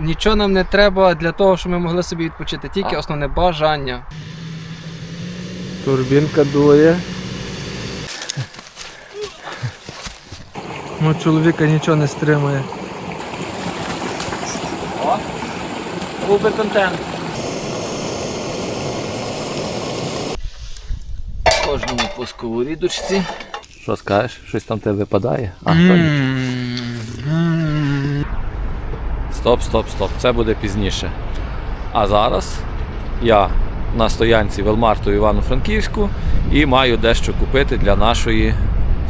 Нічого нам не треба для того, щоб ми могли собі відпочити, тільки А. основне бажання. Турбінка дує. Ну, чоловіка нічого не стримує. О, був би контент. Кожному по сковорідочці. Що скажеш? Щось там тебе випадає? А, ні. Стоп, стоп, стоп. Це буде пізніше. А зараз я на стоянці Велмарту Івано-Франківську і маю дещо купити для нашої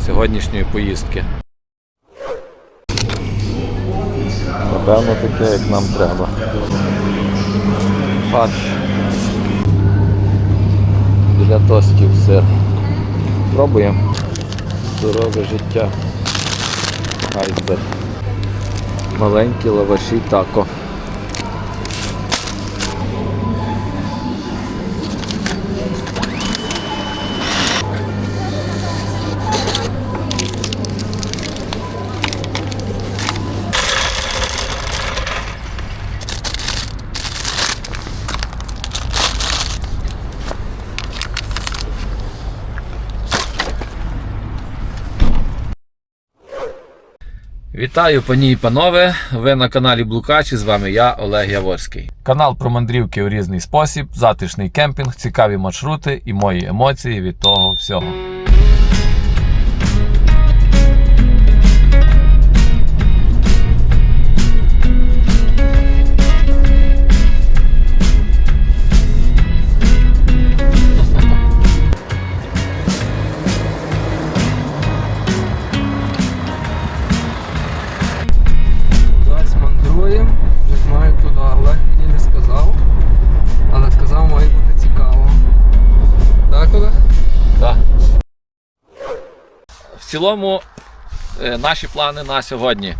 сьогоднішньої поїздки. Напевно, таке, як нам треба. Фарш. Для тостів сир. Пробуємо. Здорове життя. Айсберг. Маленькі лаваші тако. Вітаю, пані і панове! Ви на каналі Блукачі. З вами я, Олег Яворський. Канал про мандрівки у різний спосіб, затишний кемпінг, цікаві маршрути і мої емоції від того всього. Цілому, е, наші плани на сьогодні.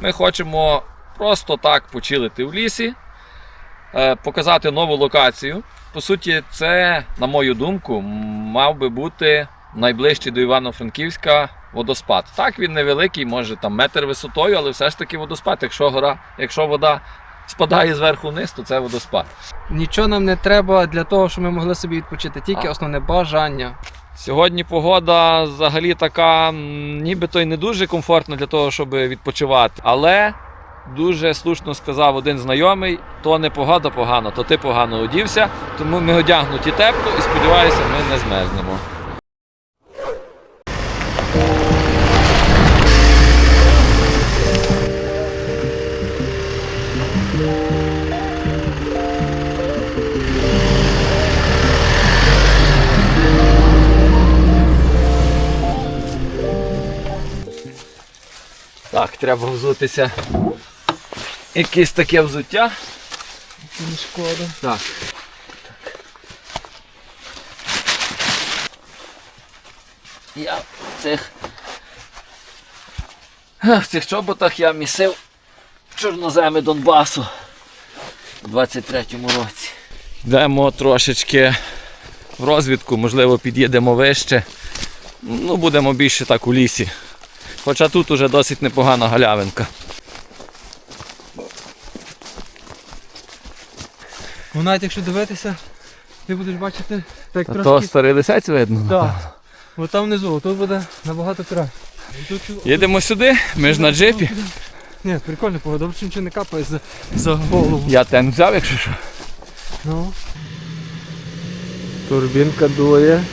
Ми хочемо просто так почилити в лісі, е, показати нову локацію. По суті, це, на мою думку, мав би бути найближчий до Івано-Франківська водоспад. Так, він невеликий, може там метр висотою, але все ж таки водоспад. Якщо гора, якщо вода спадає зверху вниз, то це водоспад. Нічого нам не треба для того, щоб ми могли собі відпочити, тільки А. основне бажання. Сьогодні погода взагалі така, нібито й не дуже комфортна для того, щоб відпочивати. Але дуже слушно сказав один знайомий: то не погода погано, то ти погано одівся. Тому ми одягнуті тепло і сподіваюся, ми не змерзнемо. Так, треба взутися. Якесь таке взуття. Не шкода. Так. Я в цих. В цих чоботах я місив чорноземи Донбасу у 23-му році. Йдемо трошечки в розвідку, можливо, під'їдемо вище. Ну, будемо більше так у лісі. Хоча тут уже досить непогана галявинка. Ну навіть якщо дивитися, ти будеш бачити, так трошки. то старий лисець видно. Так. От там внизу, тут буде набагато краще. І Тут... Їдемо сюди, ми ж на джипі. Ні, прикольно, погода, добре, нічого не капає за, за голову. Я тен взяв, якщо що. Ну. Турбінка дує.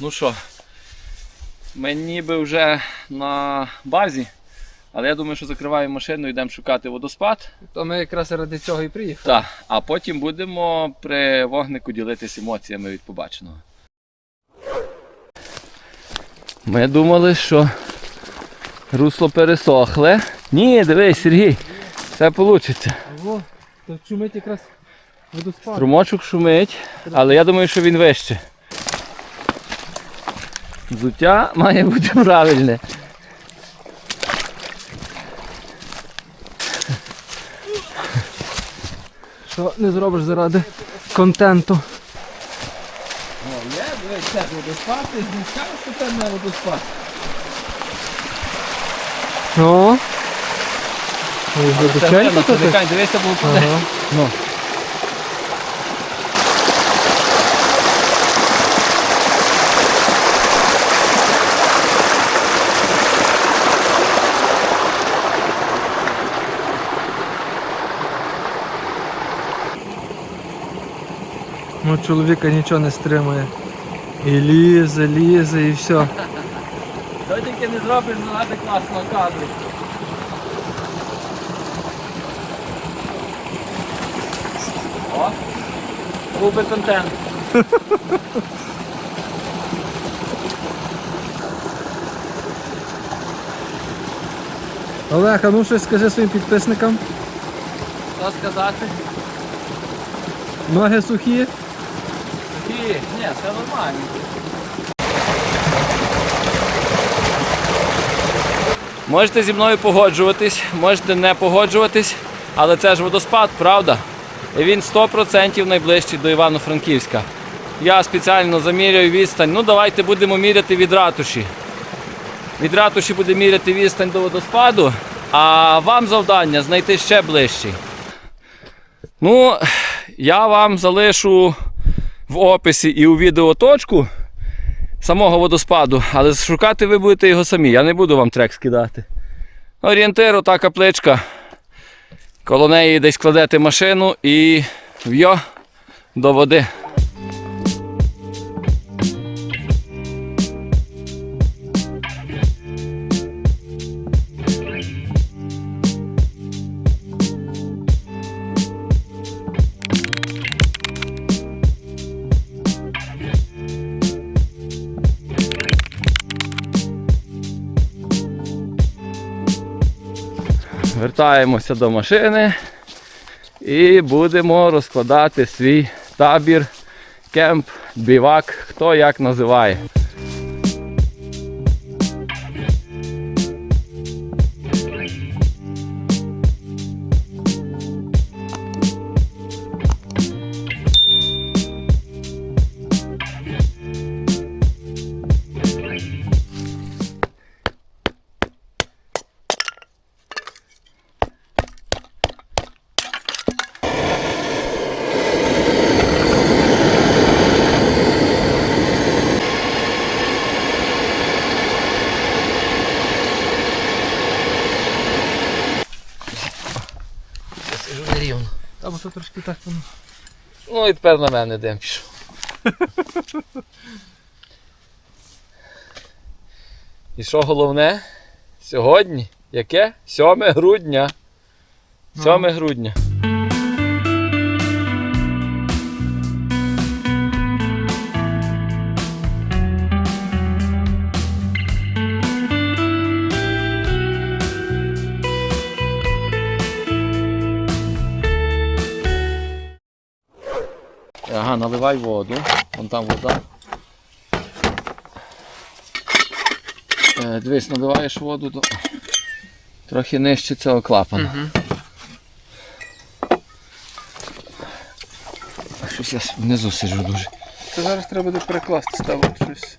Ну що, ми ніби вже на базі, але я думаю, що закриваємо машину, йдемо шукати водоспад. То ми якраз ради цього і приїхали. Так, а потім будемо при вогнику ділитися емоціями від побаченого. Ми думали, що русло пересохле. Ні, дивись, Сергій, все вийде. Ого, то чумить якраз водоспад. Струмочок шумить, але я думаю, що він вище. Взуття має бути правильне. Що не зробиш заради контенту. О, є, дивись, це водоспад, ти не скажеш, що це не водоспад. Ой, глибоченько тут. дивися, було. Ну. Ну, чоловіка нічого не стримує. І лізе, лізе, і все. Що тільки не зробиш, ну треба класно кадри. О, був би контент. Олег, а ну щось скажи своїм підписникам. Що сказати? Ноги сухі. Такі, ні, все нормально. Можете зі мною погоджуватись, можете не погоджуватись, але це ж водоспад, правда? І він 100% найближчий до Івано-Франківська. Я спеціально заміряю відстань. Ну давайте будемо міряти від ратуші. Від ратуші буде міряти відстань до водоспаду, а вам завдання знайти ще ближчий. Ну, я вам залишу в описі і у відео точку самого водоспаду, але шукати ви будете його самі. Я не буду вам трек скидати. Орієнтир, ота капличка. Коло неї десь кладете машину і в'йо до води. Вертаємося до машини і будемо розкладати свій табір, кемп, бівак, хто як називає. Трошки так воно. Ну і тепер на мене дим пішов. І що головне? Сьогодні? Яке? 7 грудня. 7 грудня. Наливай воду. Вон там вода. Е, дивись, наливаєш воду до... трохи нижче цього клапана. Щось я внизу сиджу дуже. Це зараз треба буде перекласти ставити щось.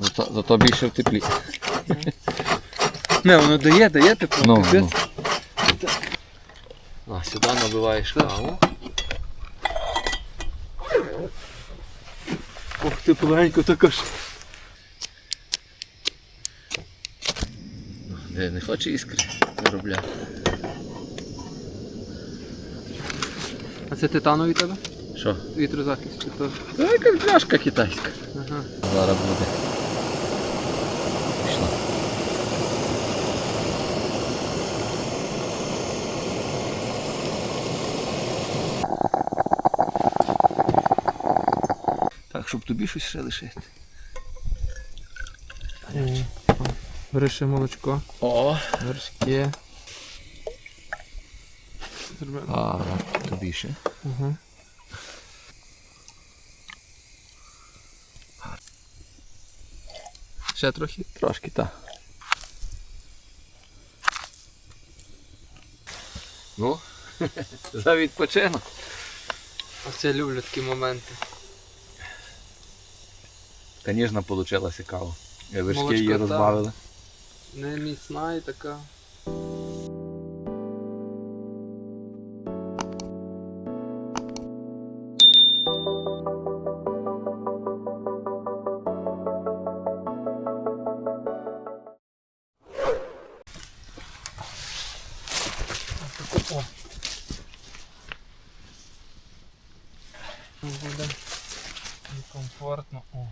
Зато, зато більше в теплі. Не, воно дає, дає тепло. Ну, капець. А, сюди набиваєш каву. Ох, тепленько також. Не, не хоче іскри виробляти. А це титанові тебе? Що? Вітрозахист чи то? Та якась пляшка китайська. Ага. Зараз буде. Пішла. Так, щоб тобі щось ще лишити. Ще молочко, О! вершки. А, тобі ще. Ага. Ще трохи. Трошки, так. Ну, За відпочинок. Оце люблю такі моменти. Звісно, вийшла кава. Вершки її розбавили. Не міцна і така. О. Буде некомфортно. О.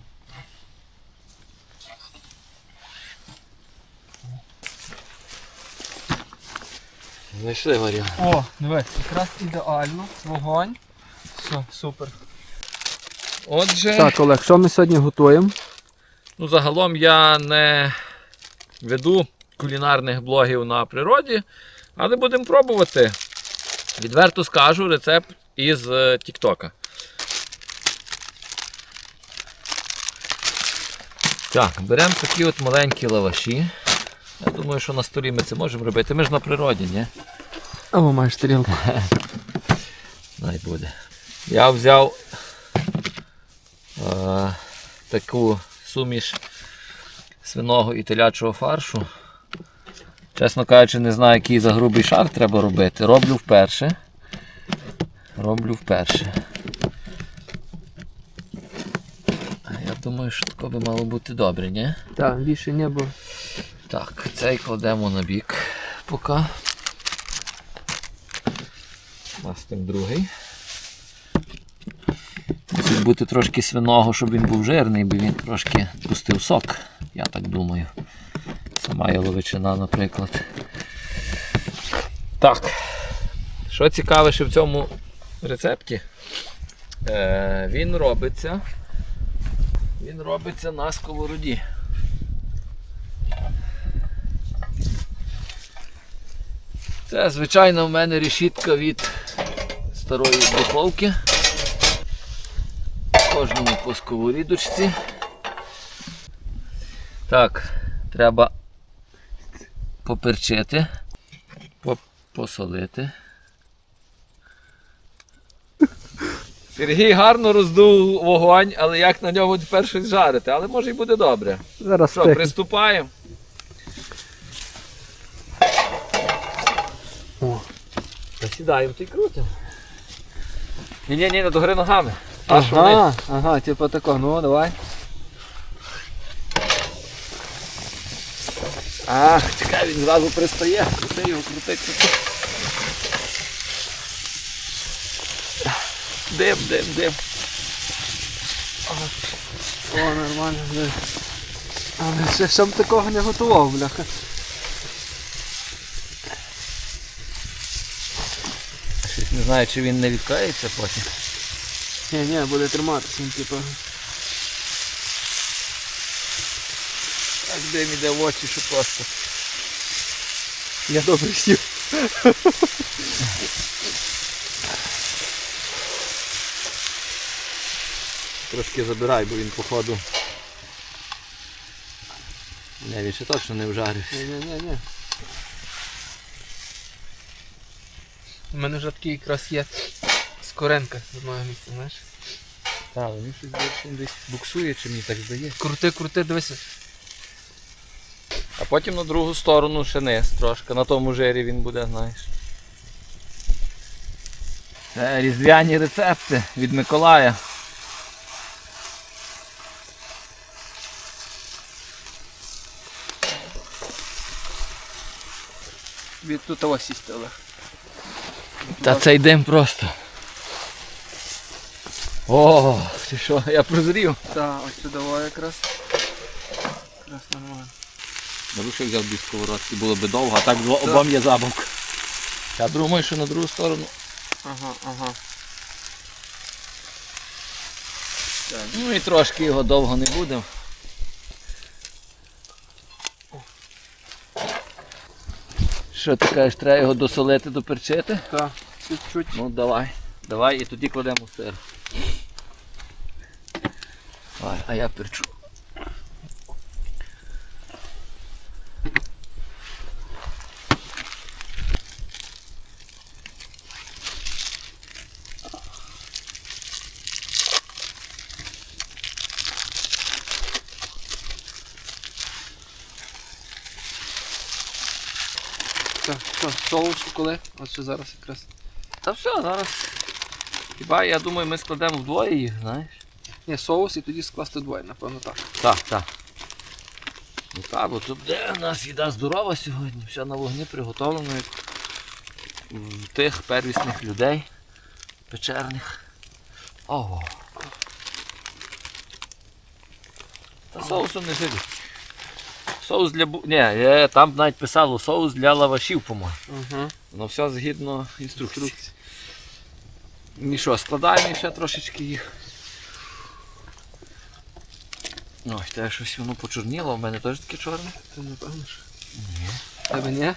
Знайшли варіант. О, дивись, якраз ідеально. Вогонь. Все, супер. Отже, Так, Олег, що ми сьогодні готуємо? ну загалом я не веду кулінарних блогів на природі, але будемо пробувати. Відверто скажу рецепт із е, Тіктока. Так, беремо такі от маленькі лаваші. Я думаю, що на столі ми це можемо робити. Ми ж на природі, ні? Або маєш тарілку. Най буде. Я взяв е, таку суміш свиного і телячого фаршу. Чесно кажучи, не знаю, який за грубий шар треба робити. Роблю вперше. Роблю вперше. Я думаю, що таке би мало бути добре, ні? Так, більше не було. Так, цей кладемо на бік поки. Нас там другий. Мусить бути трошки свиного, щоб він був жирний, бо він трошки пустив сок, я так думаю. Сама яловичина, наприклад. Так. Що цікаве в цьому рецепті? Е, він робиться. Він робиться на сковороді. Це, звичайно, в мене решітка від старої духовки. Кожному по сковорідочці. Так, треба поперчити, посолити. Сергій гарно роздув вогонь, але як на ньому тепер щось жарити, але може і буде добре. Зараз Що, приступаємо? О. Сідаємо ти крутимо. Ні, ні, ні, до гори ногами. Аж. Ага, ага, типу тако, ну давай. Ах, чекай, він зразу пристає. Крути його, крути, крути. Дим, дим, дим. О, нормально, блядь. Але ще щоб такого не готував, бляха. Не знаю, чи він не відклеїться потім. Ні, ні, буде триматися, він типу. Так дим іде в очі, що просто. Я добре сів. Трошки забирай, бо він походу. Не, він ще точно не вжарився. Ні, ні, ні, ні. У мене вже такий якраз є скоренка з одного місця, знаєш. Так, він щось десь- десь буксує, чи мені так здається. Крути, крути, дивися. А потім на другу сторону ще низ трошки. На тому жирі він буде, знаєш. Це різдвяні рецепти від Миколая. Від тут ось сісти, Олег. Та цей дим просто. О, ти що, я прозрів. Так, ось сюди якраз. Якраз нормально. Маруша взяв дві сковородки, було би довго, а так обом є забавка. Я думаю, що на другу сторону. Ага, ага. Ну і трошки його довго не буде. Що ти кажеш, треба його досолити, доперчити? Так, чуть-чуть. Ну давай. Давай і тоді кладемо сир. Давай, а я перчу. Соус коли? Ось що зараз якраз. Та все, зараз. Хіба я думаю, ми складемо вдвоє їх, знаєш? Ні, соус і тоді скласти двоє, напевно так. Так, так. Ну так, бо тут де у нас їда здорова сьогодні, все на вогні приготовлено як в тих первісних людей печерних. Ого. Та соусу не жиди. Соус для бу... Ні, я, там навіть писало соус для лавашів, по-моєму. Угу. Ну все згідно інструкції. І що, складаємо ще трошечки їх. Ось, те щось воно почорніло, в мене теж таке чорне. Це напевно ж. Ні. Тебе ні?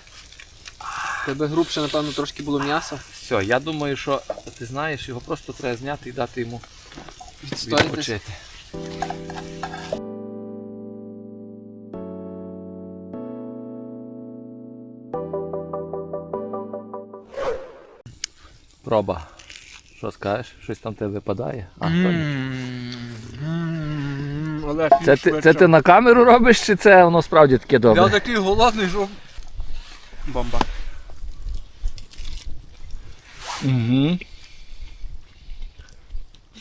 Тебе грубше, напевно, трошки було м'яса. Все, я думаю, що ти знаєш, його просто треба зняти і дати йому відпочити. Проба. Що скажеш? Щось там тебе випадає? А, Олег, Це ти, це ти на камеру робиш, чи це воно справді таке Я добре? такий голодний, що... Бомба. Угу.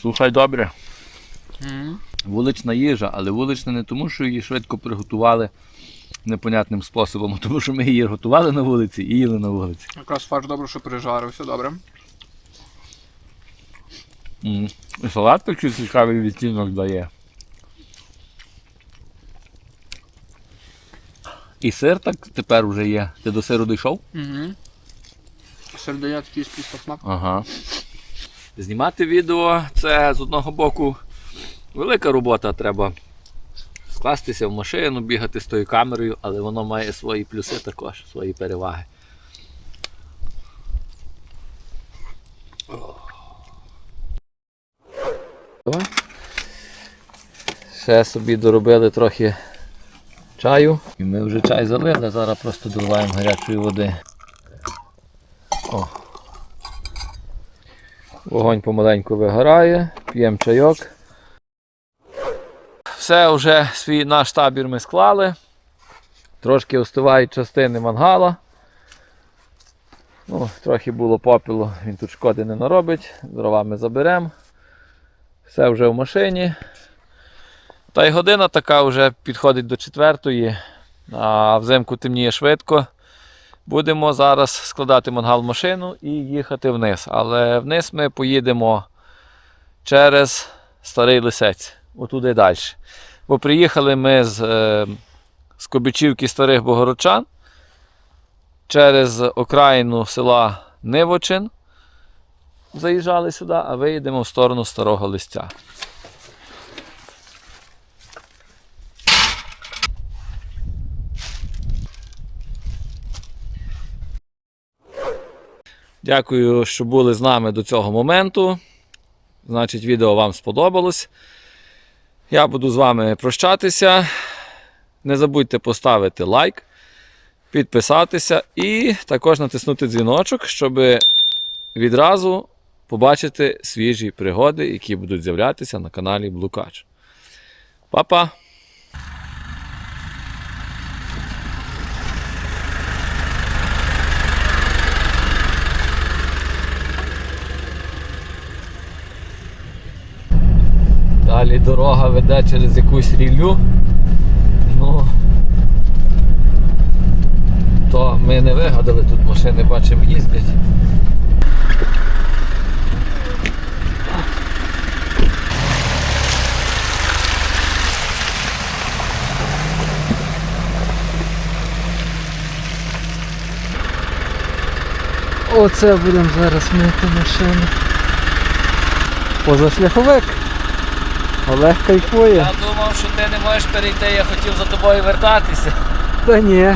Слухай добре. Вулична їжа, але вулична не тому, що її швидко приготували непонятним способом, тому що ми її готували на вулиці і їли на вулиці. Якраз фарш добре, що прижарився, добре. М. І салат такий цікавий відтінок дає. І сир так тепер вже є. Ти до сиру дійшов? Угу. Сердоя такий спільний смак. Ага. Знімати відео це з одного боку велика робота. Треба скластися в машину, бігати з тою камерою, але воно має свої плюси також, свої переваги. Ще собі доробили трохи чаю. І ми вже чай залили, зараз просто доливаємо гарячої води. О. Вогонь помаленьку вигорає, п'ємо чайок. Все, вже свій наш табір ми склали. Трошки остивають частини мангала. Ну, трохи було попілу, він тут шкоди не наробить. Дрова ми заберемо. Все вже в машині. Та й година така вже підходить до четвертої, а взимку темніє швидко. Будемо зараз складати мангал в машину і їхати вниз. Але вниз ми поїдемо через Старий Лисець, отуди далі. Бо приїхали ми з, е, з Кобичівки Старих Богородчан через окраїну села Нивочин. Заїжджали сюди, а виїдемо в сторону Старого Листя. Дякую, що були з нами до цього моменту. Значить, відео вам сподобалось. Я буду з вами прощатися. Не забудьте поставити лайк, підписатися і також натиснути дзвіночок, щоб відразу побачити свіжі пригоди, які будуть з'являтися на каналі Блукач. Па-па! Далі дорога веде через якусь ріллю. Ну, то ми не вигадали, тут машини бачимо їздять. Оце будемо зараз мити машину. Позашляховик. Олег кайфує. Я думав, що ти не можеш перейти, я хотів за тобою вертатися. Та ні.